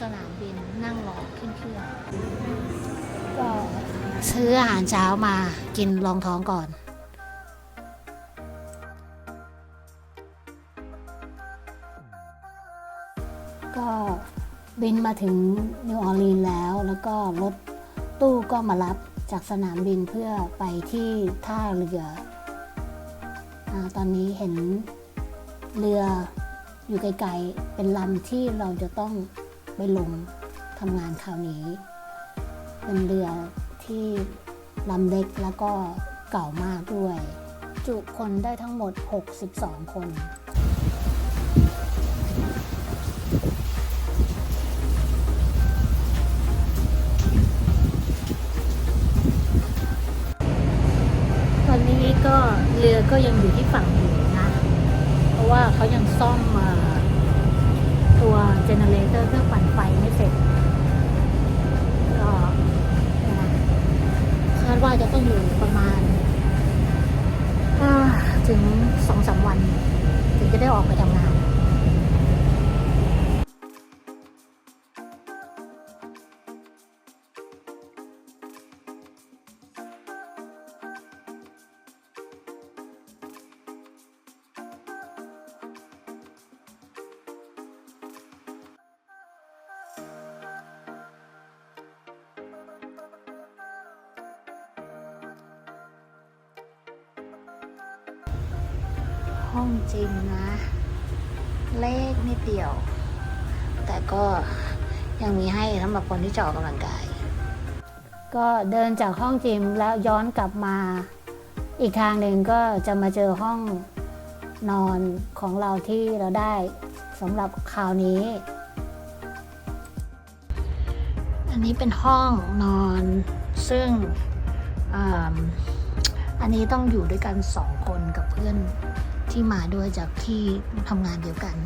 สนามบินนั่งรอขึ้นเครื่องก็ซื้ออาหารเช้ามากินรองท้องก่อนก็บินมาถึงนิวออร์ลีนแล้ว แล้วก็รถตู้ก็มารับจากสนามบินเพื่อไปที่ท่าเรืออตอนนี้เห็นเรืออยู่ไกลๆ เป็นลำที่เราจะต้อง ไปลงทำงานคราวนี้ เป็นเรือที่ลำเล็กแล้วก็เก่ามากด้วย จุคนได้ทั้งหมด 62 คนตอนนี้ก็เรือก็ยังอยู่ที่ฝั่งอยู่นะ เพราะว่าเขายังซ่อมเอ่อ ตัวเจเนเรเตอร์เครื่องปั่นไฟไม่เสร็จก็คาดว่าจะต้องอยู่ประมาณถึงสองสามวัน ถึงจะได้ออกไปทำงาน ห้องจริงนะ เลขนิดเดียว แต่ก็ยังมีให้สำหรับคนที่จะออกกำลังกาย ก็เดินจากห้องจิมแล้วย้อนกลับมา อีกทางหนึ่งก็จะมาเจอห้องนอนของเราที่เราได้สำหรับคราวนี้ อันนี้เป็นห้องนอนซึ่งออันนี้ต้องอยู่ด้วยกันสองคนกับเพื่อน ที่มาด้วยจากที่ทำงานเดียวกัน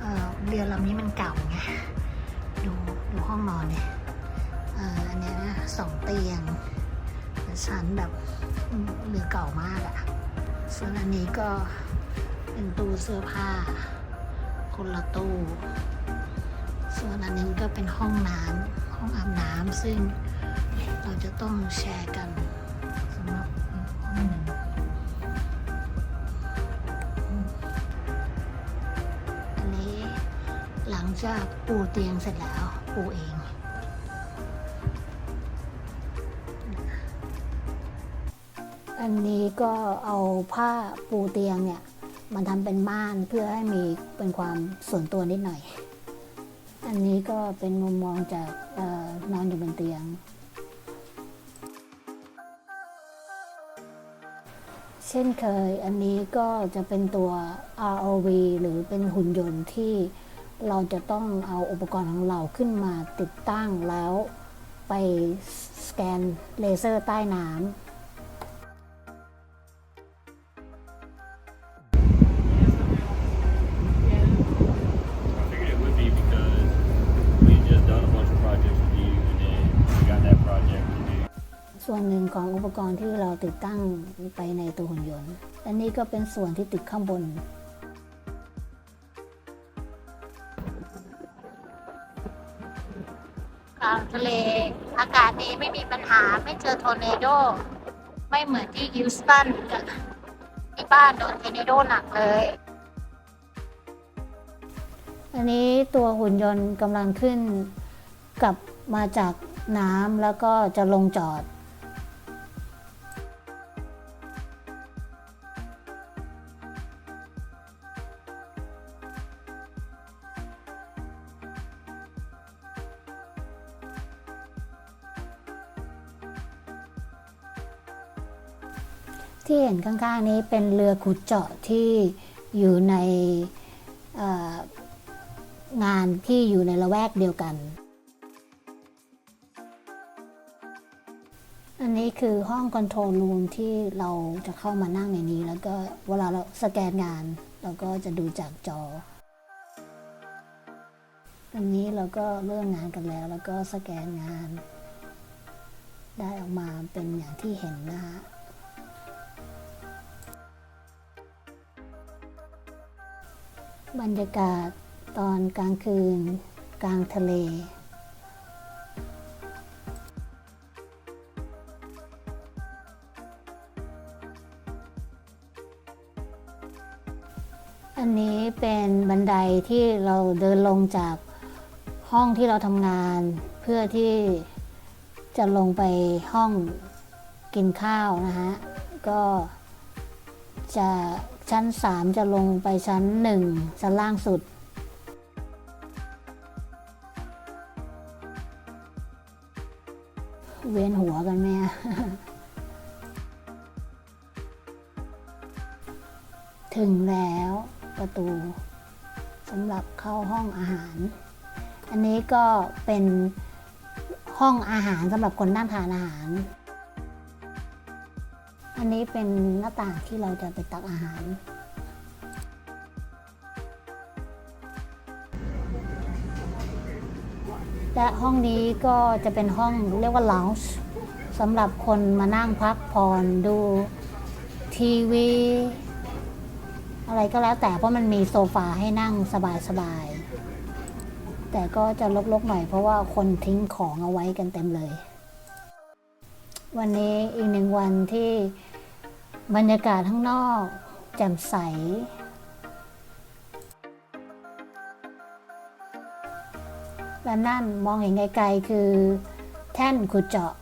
เเรือลำนี้มันเก่าไงดูดูห้องนอนเนี่ยอันนี้นะสองเตียงชั้นแบบมเรือเก่ามากอะส่วนอันนี้ก็เป็นตู้เสื้อผ้า คนละตู้ ส่วนอันนี้ก็เป็นห้องน้ำห้องอาบน้ำซึ่งเราจะต้องแชร์กันสำหรับ จากปูเตียงเสร็จแล้วปูเองอันนี้ก็เอาผ้าปูเตียงเนี่ยมันทำเป็นม่านเพื่อให้มีเป็นความส่วนตัวนิดหน่อย อันนี้ก็เป็นมุมมองจากออนอนอยู่บนเตียง เช่นเคยอันนี้ก็จะเป็นตัว ROV หรือเป็นหุ่นยนต์ที่ เราจะต้องเอาอุปกรณ์ของเราขึ้นมาติดตั้งแล้วไปสแกนเลเซอร์ใต้น้ำส่วนหนึ่งของอุปกรณ์ที่เราติดตั้งไปในตัวหุ่นยนต์อันนี้ก็เป็นส่วนที่ติดข้างบน ทะเล อากาศดีไม่มีปัญหาไม่เจอทอร์เนโด ไม่เหมือนที่ฮิวสตันกับที่บ้านโดนทอร์เนโดหนักเลย อันนี้ตัวหุ่นยนต์กำลังขึ้นกลับมาจากน้ำแล้วก็จะลงจอด ที่เห็นข้างๆนี้เป็นเรือขุดเจาะที่อยู่ในงานที่อยู่ในละแวกเดียวกัน อันนี้คือห้องคอนโทรลรูมที่เราจะเข้ามานั่งในนี้ แล้วก็เวลาเราสแกนงาน เราก็จะดูจากจอ อันนี้เราก็เริ่มงานกันแล้ว แล้วก็สแกนงาน ได้ออกมาเป็นอย่างที่เห็นนะฮะ บรรยากาศตอนกลางคืน กลางทะเล อันนี้เป็นบันไดที่เราเดินลงจากห้องที่เราทำงาน เพื่อที่จะลงไปห้องกินข้าวนะฮะ ก็จะ ชั้น 3 จะลงไปชั้น 1 ชั้นล่างสุด เวียนหัวกันไหมอะถึงแล้วประตูสำหรับเข้าห้องอาหาร อันนี้ก็เป็นห้องอาหารสำหรับคนนั่งทานอาหาร อันนี้เป็นหน้าต่างที่เราจะไปตักอาหาร และห้องนี้ก็จะเป็นห้องเรียกว่า lounge สำหรับคนมานั่งพักผ่อนดูทีวี อะไรก็แล้วแต่เพราะมันมีโซฟาให้นั่งสบายๆ แต่ก็จะลกๆหน่อยเพราะว่าคนทิ้งของเอาไว้กันเต็มเลย วันนี้อีกหนึ่งวันที่ บรรยากาศข้างนอก แจ่มใส และนั่นมองเห็นไกลๆคือแท่นขุดเจาะ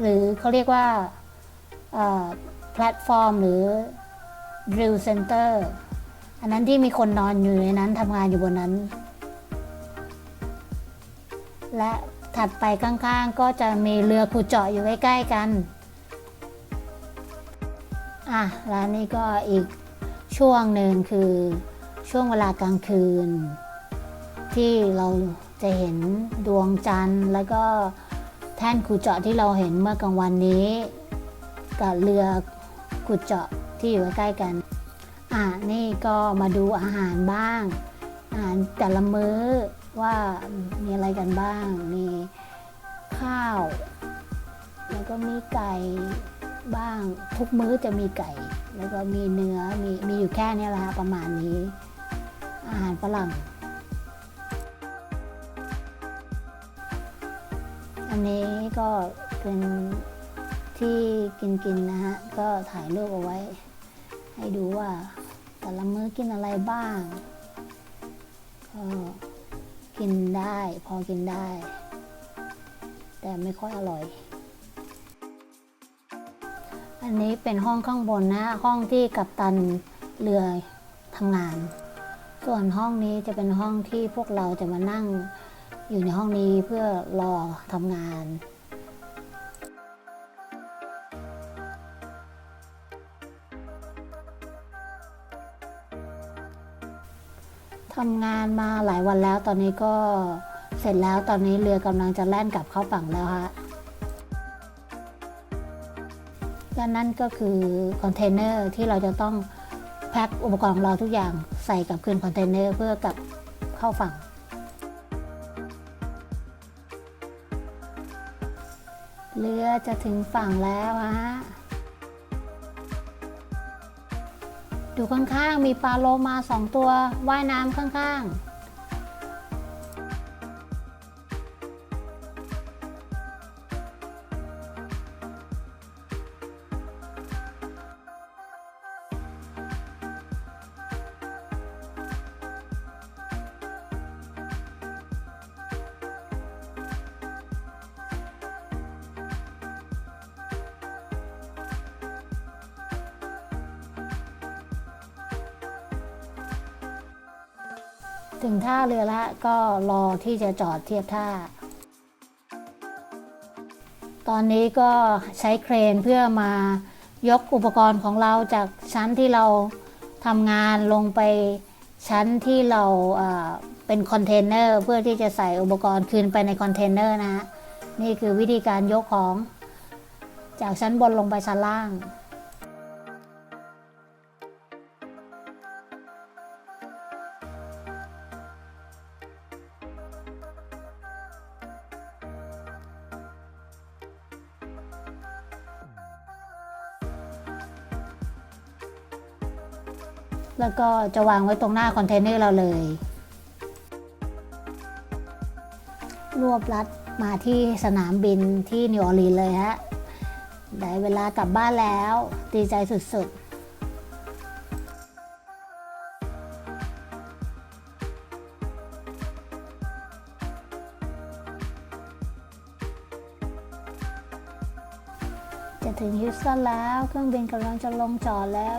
หรือเขาเรียกว่าแพลตฟอร์มหรือ drill center อันนั้นที่มีคนนอนอยู่ในนั้นทำงานอยู่บนนั้น และถัดไปข้างๆ ก็จะมีเรือขุดเจาะอยู่ใกล้ๆกัน อะแล้วนี่ก็อีกช่วงหนึ่งคือช่วงเวลากลางคืน ที่เราจะเห็นดวงจันทร์แล้วก็แท่นขุดเจาะที่เราเห็นเมื่อกลางวันนี้ กับเรือขุดเจาะที่อยู่ใกล้กัน อะนี่ก็มาดูอาหารบ้าง อาหารแต่ละมื้อว่ามีอะไรกันบ้าง มีข้าว แล้วก็มีไก่ บ้าง ทุกมื้อจะมีไก่ แล้วก็มีเนื้อมีมีอยู่แค่นี้แหละฮะประมาณนี้ อาหารฝรั่ง อันนี้ก็เป็นที่กินกินนะฮะ ก็ถ่ายรูปเอาไว้ ให้ดูว่าแต่ละมื้อกินอะไรบ้าง ก็กินได้พอกินได้ แต่ไม่ค่อยอร่อย อันนี้เป็นห้องข้างบนนะ ห้องที่กัปตันเรือทำงาน ส่วนห้องนี้จะเป็นห้องที่พวกเราจะมานั่งอยู่ในห้องนี้เพื่อรอทำงานทำงานมาหลายวันแล้วตอนนี้ก็เสร็จแล้วตอนนี้เรือกำลังจะแล่นกลับเข้าฝั่งแล้วฮะ นั่นก็คือคอนเทนเนอร์ที่เราจะต้องแพ็คอุปกรณ์เราทุกอย่างใส่กับคืนคอนเทนเนอร์เพื่อกลับเข้าฝั่ง เรือจะถึงฝั่งแล้วฮะ ดูข้างๆ มีปลาโลมาสองตัวว่ายน้ำข้างๆ ถึงท่าเรือละก็รอที่จะจอดเทียบท่า ตอนนี้ก็ใช้เครนเพื่อมายกอุปกรณ์ของเราจากชั้นที่เราทำงานลงไปชั้นที่เราเป็นคอนเทนเนอร์เพื่อที่จะใส่อุปกรณ์คืนไปในคอนเทนเนอร์นะฮะนี่คือวิธีการยกของ จากชั้นบนลงไปชั้นล่าง แล้วก็จะวางไว้ตรงหน้าคอนเทนเนอร์เราเลย รวบรัดมาที่สนามบินที่นิวออร์ลีนส์เลยฮะ ได้เวลากลับบ้านแล้วดีใจสุดๆจะถึงฮิวสตันแล้ว เครื่องบินกำลังจะลงจอดแล้ว